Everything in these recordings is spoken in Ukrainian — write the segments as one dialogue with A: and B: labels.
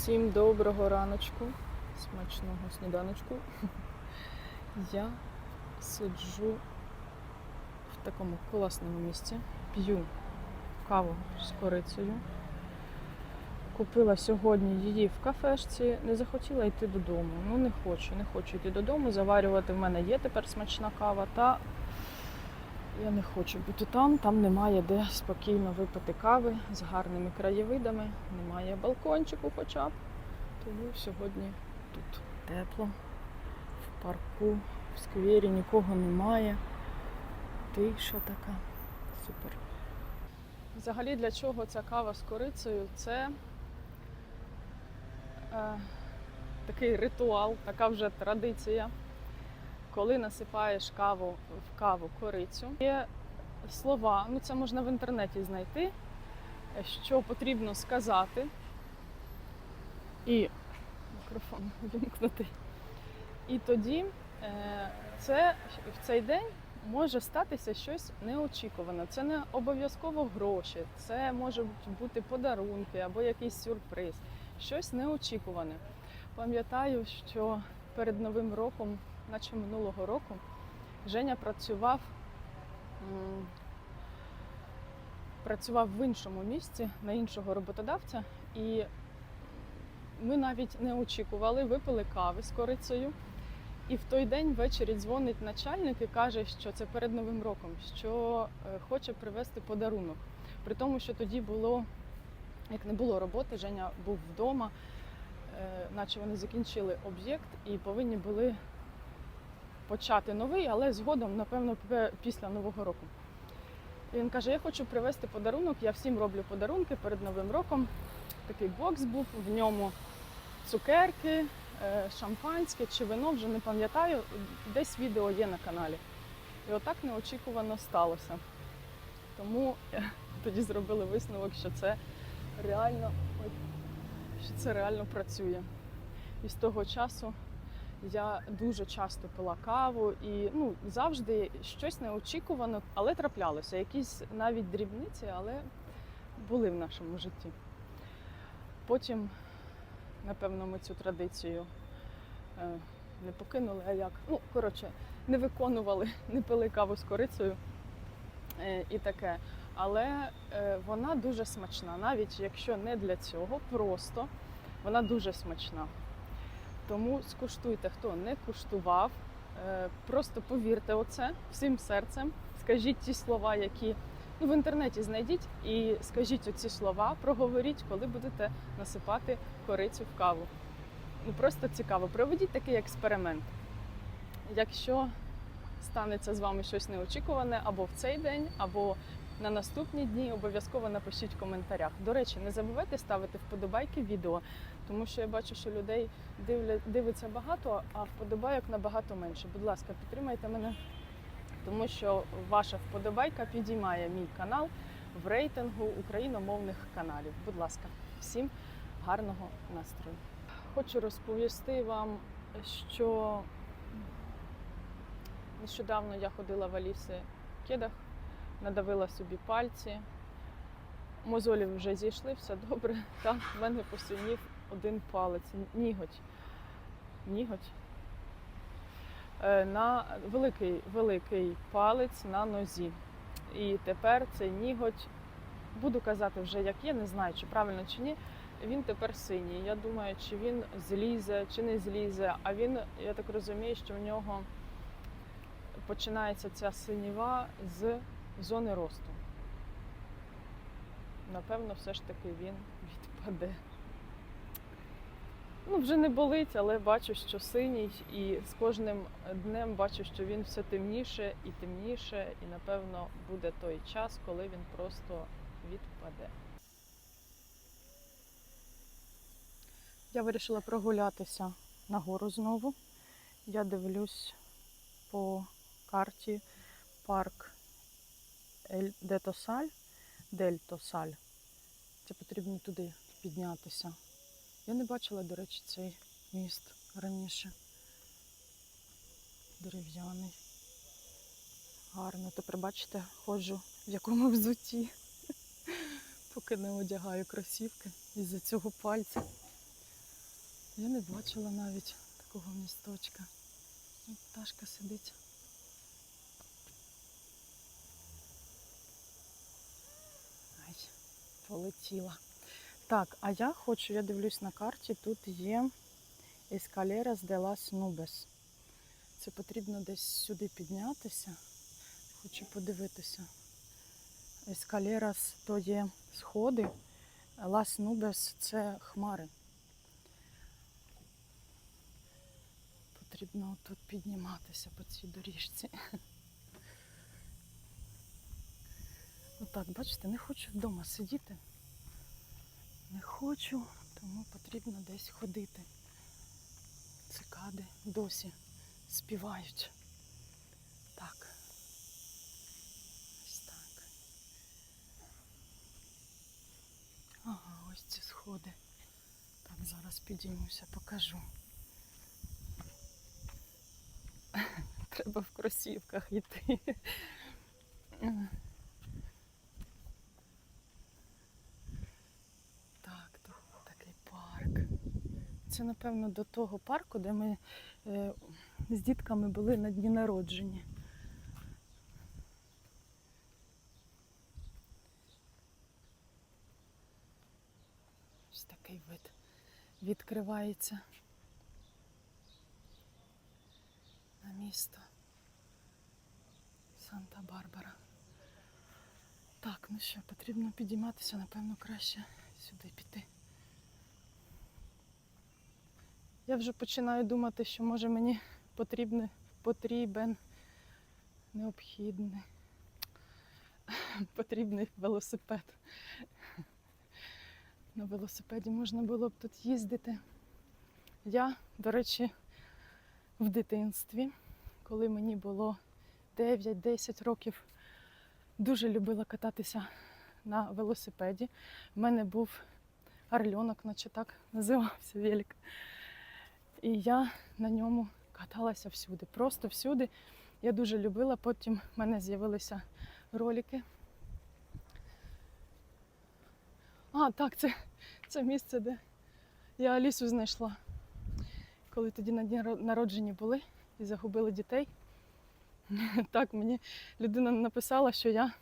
A: Всім доброго раночку, смачного сніданочку. Я сиджу в такому класному місці, п'ю каву з корицею. Купила сьогодні її в кафешці, не захотіла йти додому. Ну не хочу, не хочу йти додому. Заварювати в мене є тепер смачна кава, та я не хочу бути там, там немає де спокійно випити кави з гарними краєвидами, немає балкончику хоча б. Тому сьогодні тут тепло, в парку, в сквері нікого немає. Тиша така. Супер. Взагалі для чого ця кава з корицею? Це е, такий ритуал, така вже традиція коли насипаєш каву в каву корицю, є слова, ну це можна в інтернеті знайти, що потрібно сказати. І мікрофон вимкнути. І тоді е, це в цей день може статися щось неочікуване. Це не обов'язково гроші, це може бути подарунки або якийсь сюрприз, щось неочікуване. Пам'ятаю, що перед Новим роком наче минулого року, Женя працював, працював в іншому місці на іншого роботодавця, і ми навіть не очікували, випили кави з корицею. І в той день ввечері дзвонить начальник і каже, що це перед Новим роком, що е, хоче привезти подарунок. При тому, що тоді було, як не було роботи, Женя був вдома, е, наче вони закінчили об'єкт і повинні були почати новий, але згодом, напевно, після Нового року. Він каже: Я хочу привезти подарунок, я всім роблю подарунки перед Новим роком. Такий бокс був, в ньому цукерки, е, шампанське чи вино, вже не пам'ятаю. Десь відео є на каналі. І отак неочікувано сталося. Тому е, тоді зробили висновок, що це реально, що це реально працює. І з того часу я дуже часто пила каву і ну, завжди щось неочікувано, але траплялося. Якісь навіть дрібниці, але були в нашому житті. Потім, напевно, ми цю традицію е, не покинули, а як? Ну, коротше, не виконували, не пили каву з корицею е, і таке. Але е, вона дуже смачна, навіть якщо не для цього, просто вона дуже смачна. Тому скуштуйте, хто не куштував. Е, Просто повірте оце всім серцем. Скажіть ті слова, які ну, в інтернеті знайдіть, і скажіть оці слова, проговоріть, коли будете насипати корицю в каву. Ну просто цікаво. Проведіть такий експеримент. Якщо станеться з вами щось неочікуване або в цей день, або на наступні дні, обов'язково напишіть в коментарях. До речі, не забувайте ставити вподобайки відео, тому що я бачу, що людей дивиться багато, а вподобайок набагато менше. Будь ласка, підтримайте мене, тому що ваша вподобайка підіймає мій канал в рейтингу україномовних каналів. Будь ласка, всім гарного настрою. Хочу розповісти вам, що нещодавно я ходила в Аліси кедах, надавила собі пальці. Мозолі вже зійшли, все добре. Та в мене посинів один палець, ніготь. Ніготь. Е, На великий, великий палець на нозі. І тепер цей ніготь, буду казати вже як є, не знаю, чи правильно чи ні. Він тепер синій. Я думаю, чи він злізе, чи не злізе. А він, я так розумію, що в нього починається ця синіва з зони росту. Напевно, все ж таки він відпаде. Ну, вже не болить, але бачу, що синій, і з кожним днем бачу, що він все темніше і темніше, і напевно буде той час, коли він просто відпаде. Я вирішила прогулятися нагору знову. Я дивлюсь по карті парк Ель де Тосаль, Дель Тосаль. Це потрібно туди піднятися. Я не бачила, до речі, цей міст раніше. Дерев'яний. Гарно. Тепер бачите, ходжу в якому взутті. Поки не одягаю кросівки із-за цього пальця. Я не бачила навіть такого місточка. Пташка сидить. Полетіла. Так, а я хочу, я дивлюсь на карті, тут є Ескалерас де лас Нубес. Це потрібно десь сюди піднятися. Хочу подивитися. Ескалерас то є сходи, Лас Нубес це хмари. Потрібно тут підніматися по цій доріжці. Отак, бачите, не хочу вдома сидіти. Не хочу, тому потрібно десь ходити. Цикади досі співають. Так. Ось так. Ага, ось ці сходи. Так, зараз підіймуся, покажу. Треба в кросівках йти. Так, тут такий парк. Це, напевно, до того парку, де ми е, з дітками були на дні народження. Ось такий вид відкривається на місто Санта-Барбара. Так, ну що, потрібно підійматися, напевно, краще сюди піти. Я вже починаю думати, що може мені потрібне, потрібен необхідний, потрібний велосипед. На велосипеді можна було б тут їздити. Я, до речі, в дитинстві, коли мені було 9-10 років, дуже любила кататися на велосипеді. У мене був орльонок, наче так називався велик. І я на ньому каталася всюди, просто всюди. Я дуже любила. Потім в мене з'явилися ролики. А, так, це, це місце, де я Алісу знайшла. Коли тоді на дні ро- народження були і загубили дітей. Так, мені людина написала, що я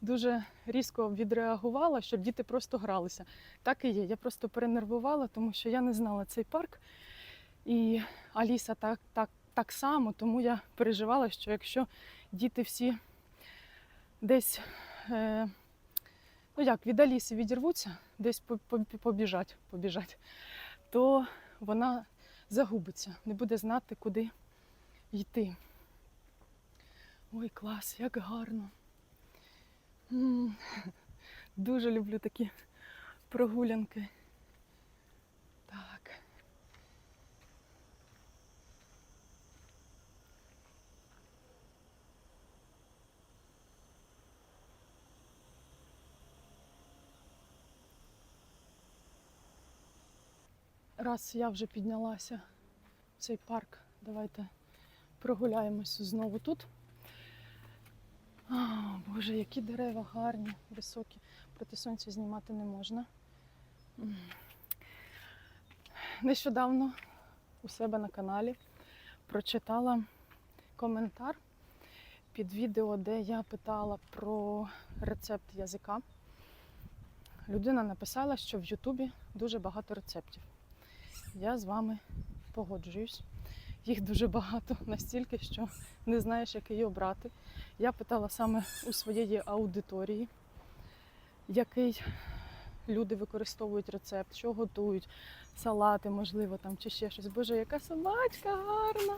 A: дуже різко відреагувала, щоб діти просто гралися. Так і є. Я просто перенервувала, тому що я не знала цей парк. І Аліса так, так, так само, тому я переживала, що якщо діти всі десь, е, ну як, від Аліси відірвуться, десь по- по- побіжать, побіжать, то вона загубиться, не буде знати, куди йти. Ой, клас, як гарно. Дуже люблю такі прогулянки. Так. Раз я вже піднялася в цей парк, давайте прогуляємося знову тут. А, Боже, які дерева гарні, високі. Проти сонця знімати не можна. Нещодавно у себе на каналі прочитала коментар під відео, де я питала про рецепт язика. Людина написала, що в Ютубі дуже багато рецептів. Я з вами погоджуюсь. Їх дуже багато, настільки, що не знаєш, який обрати. Я питала саме у своєї аудиторії, який люди використовують рецепт, що готують, салати, можливо, там чи ще щось. Боже, яка собачка гарна!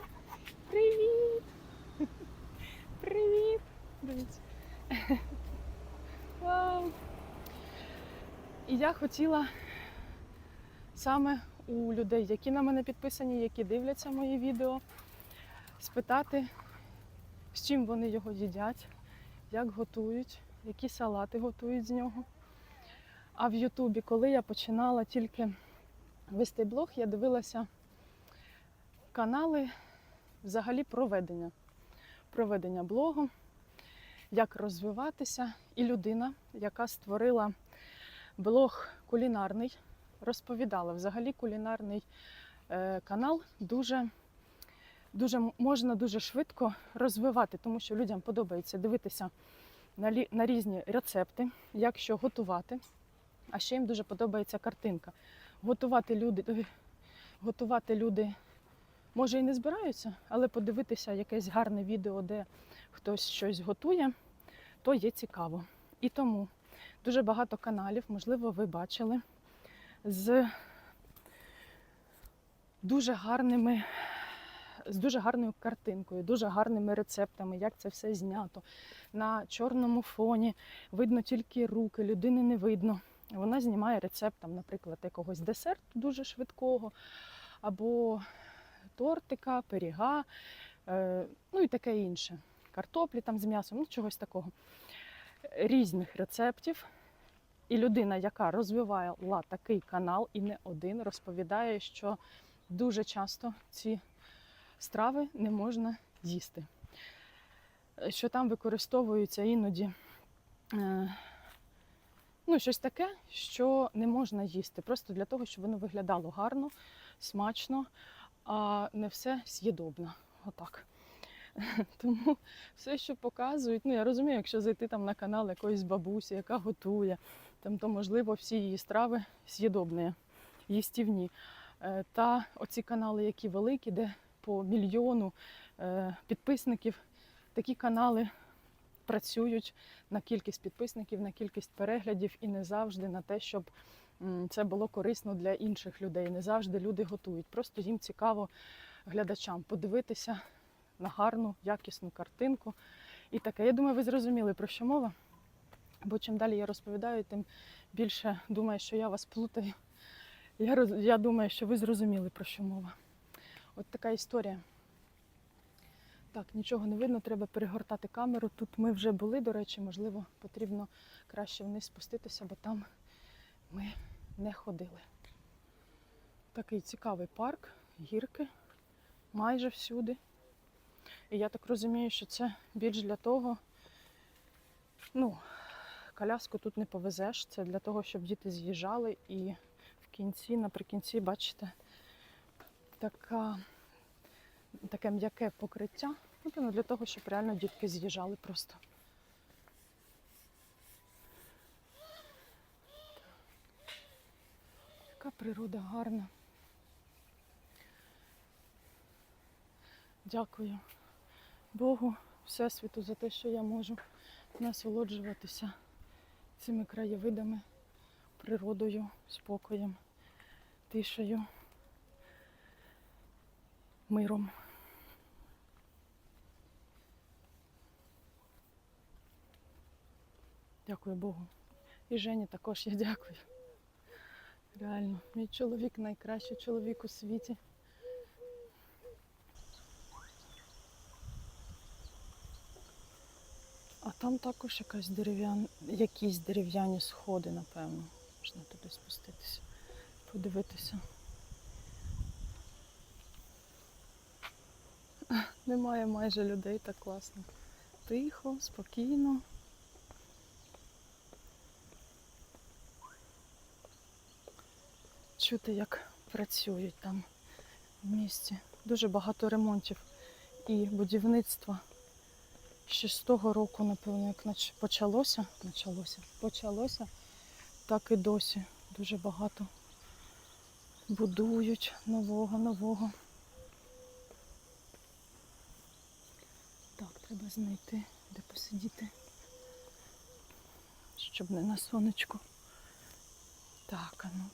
A: Привіт! Привіт! Дивіться. Вау! І я хотіла саме у людей, які на мене підписані, які дивляться мої відео, спитати, з чим вони його їдять, як готують, які салати готують з нього. А в Ютубі, коли я починала тільки вести блог, я дивилася канали взагалі проведення. Проведення блогу, як розвиватися. І людина, яка створила блог кулінарний, розповідала, взагалі кулінарний е, канал дуже, дуже можна дуже швидко розвивати, тому що людям подобається дивитися на, на різні рецепти, як що готувати. А ще їм дуже подобається картинка. Готувати люди, готувати люди може і не збираються, але подивитися якесь гарне відео, де хтось щось готує, то є цікаво. І тому дуже багато каналів, можливо, ви бачили, з дуже гарними. З дуже гарною картинкою, дуже гарними рецептами, як це все знято. На чорному фоні видно тільки руки, людини не видно. Вона знімає рецепт, там, наприклад, якогось десерту дуже швидкого, або тортика, пиріга, е, ну і таке інше. Картоплі там з м'ясом, ну чогось такого. Різних рецептів. І людина, яка розвивала такий канал і не один, розповідає, що дуже часто ці страви не можна їсти. Е, Що там використовуються іноді е, ну, щось таке, що не можна їсти, просто для того, щоб воно виглядало гарно, смачно, а не все з'їдобно. Отак. Тому все, що показують, ну я розумію, якщо зайти там на канал якоїсь бабусі, яка готує, то можливо всі її страви з'їдобні, їстівні. Е, Та оці канали, які великі, де по мільйону е, підписників, такі канали працюють на кількість підписників, на кількість переглядів і не завжди на те, щоб це було корисно для інших людей. Не завжди люди готують. Просто їм цікаво глядачам подивитися на гарну, якісну картинку. І таке. Я думаю, ви зрозуміли, про що мова. Бо чим далі я розповідаю, тим більше думаю, що я вас плутаю. Я, роз- я думаю, що ви зрозуміли, про що мова. От така історія. Так, нічого не видно, треба перегортати камеру. Тут ми вже були, до речі, можливо, потрібно краще вниз спуститися, бо там ми не ходили. Такий цікавий парк, гірки майже всюди. І я так розумію, що це більш для того, ну, коляску тут не повезеш, це для того, щоб діти з'їжджали і в кінці, наприкінці, бачите, така, таке м'яке покриття. Напевно, для того, щоб реально дітки з'їжджали просто. Яка природа гарна. Дякую Богу, Всесвіту за те, що я можу насолоджуватися цими краєвидами, природою, спокоєм, тишею, миром. Дякую Богу. І Жені також я дякую. Реально, мій чоловік найкращий чоловік у світі. Там також якась дерев'яна, якісь дерев'яні сходи, напевно. Можна туди спуститися, подивитися. Немає майже людей, так класно. Тихо, спокійно. Чути, як працюють там в місті. Дуже багато ремонтів і будівництва. Ще з того року, напевно, як почалося, почалося, почалося, так і досі дуже багато будують нового, нового. Так, треба знайти, де посидіти, щоб не на сонечку. Так, а ну.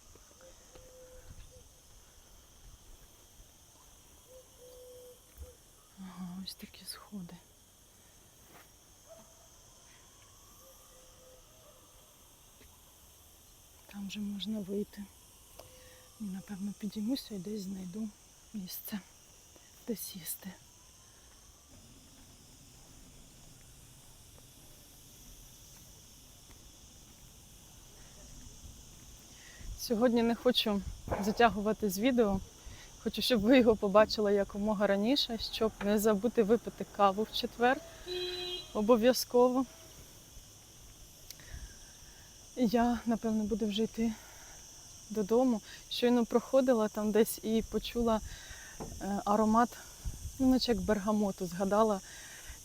A: Ага, ось такі сходи. Вже можна вийти. І, напевно, підіймуся і десь знайду місце, де сісти. Сьогодні не хочу затягувати з відео. Хочу, щоб ви його побачили якомога раніше, щоб не забути випити каву в четвер. Обов'язково. Я, напевно, буду вже йти додому. Щойно проходила там десь і почула е, аромат, ну, наче як бергамоту. Згадала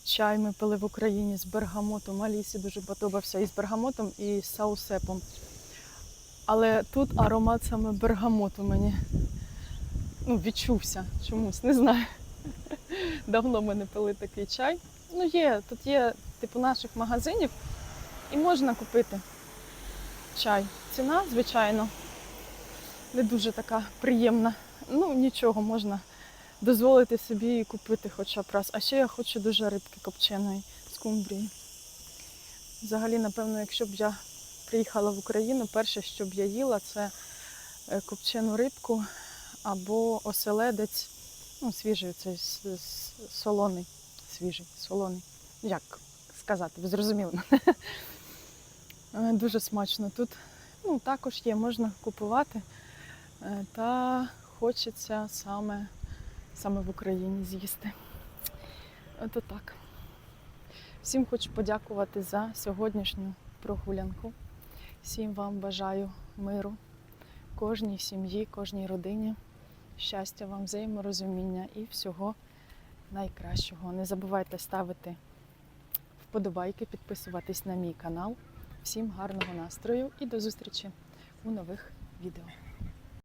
A: чай ми пили в Україні з бергамотом. Алісі дуже подобався і з бергамотом, і з саусепом. Але тут аромат саме бергамоту мені ну, відчувся чомусь, не знаю. Давно ми не пили такий чай. Ну, є, тут є типу наших магазинів, і можна купити чай. Ціна, звичайно, не дуже така приємна. Ну, нічого, можна дозволити собі і купити хоча б раз. А ще я хочу дуже рибки копченої з кумбрії. Взагалі, напевно, якщо б я приїхала в Україну, перше, що б я їла, це е, копчену рибку або оселедець, ну, свіжий, цей солоний, свіжий, солоний. Як сказати, ви зрозуміли мене. Е, Дуже смачно. Тут ну, також є, можна купувати. Е, Та хочеться саме, саме в Україні з'їсти. Ото так. Всім хочу подякувати за сьогоднішню прогулянку. Всім вам бажаю миру, кожній сім'ї, кожній родині, щастя вам, взаєморозуміння і всього найкращого. Не забувайте ставити вподобайки, підписуватись на мій канал. Всім гарного настрою і до зустрічі у нових відео.